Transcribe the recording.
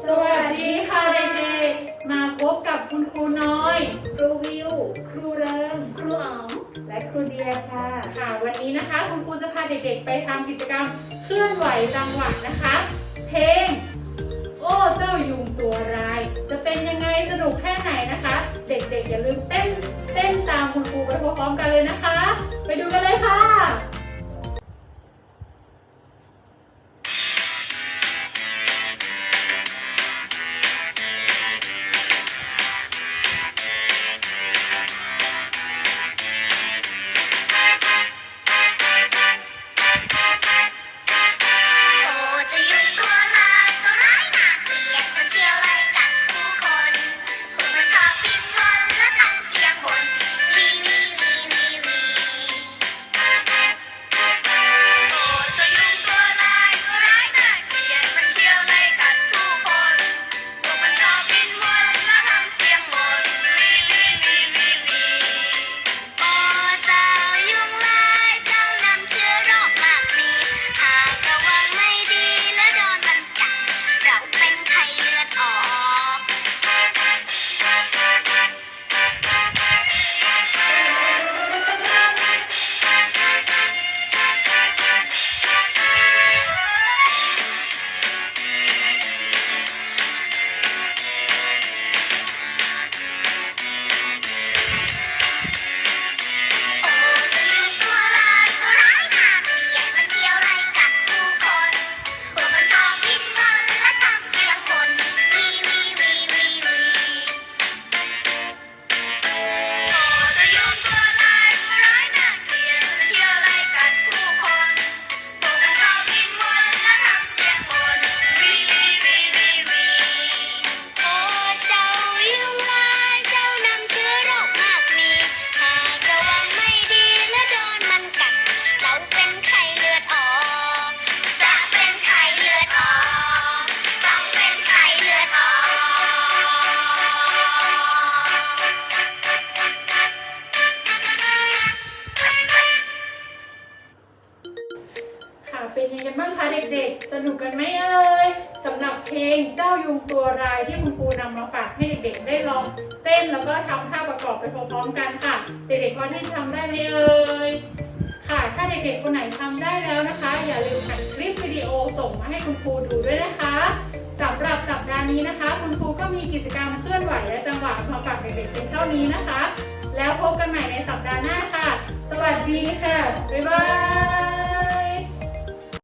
สวัสดีค่ะเด็กๆ มาพบกับคุณครูน้อย ครูวิว ครูเริง ครูอ๋อมและครูเดียค่ะ ค่ะ วันนี้นะคะ คุณครูจะพาเด็กๆ ไปทำกิจกรรมเคลื่อนไหวจังหวะนะคะ เพลง โอ้เจ้ายุงตัวร้าย จะเป็นยังไงสนุกแค่ไหนนะคะ เด็กๆ อย่าลืมเต้นเต้นตามคุณครูไปพร้อมๆกันเลยนะคะ เป็นยังไงบ้างคะเด็กๆ สนุกกันไหมเอ่ยสำหรับเพลงเจ้ายุงตัวรายที่คุณครูนำมาฝากให้เด็กๆ ได้ลองเต้นแล้วก็ทำท่าประกอบไปพร้อมๆกันค่ะ เด็กๆพอที่ทำได้ไหมเอ่ยค่ะ ถ้าเด็กๆคนไหนทำได้แล้วนะคะ อย่าลืมอัดคลิปวิดีโอส่งมาให้คุณครูดูด้วยนะคะสำหรับสัปดาห์นี้นะคะ คุณครูก็มีกิจกรรมเคลื่อนไหวและจังหวะมาฝากเด็กๆเพียงเท่านี้นะคะ แล้วพบกันใหม่ในสัปดาห์หน้าค่ะ สวัสดีค่ะ บ๊ายบาย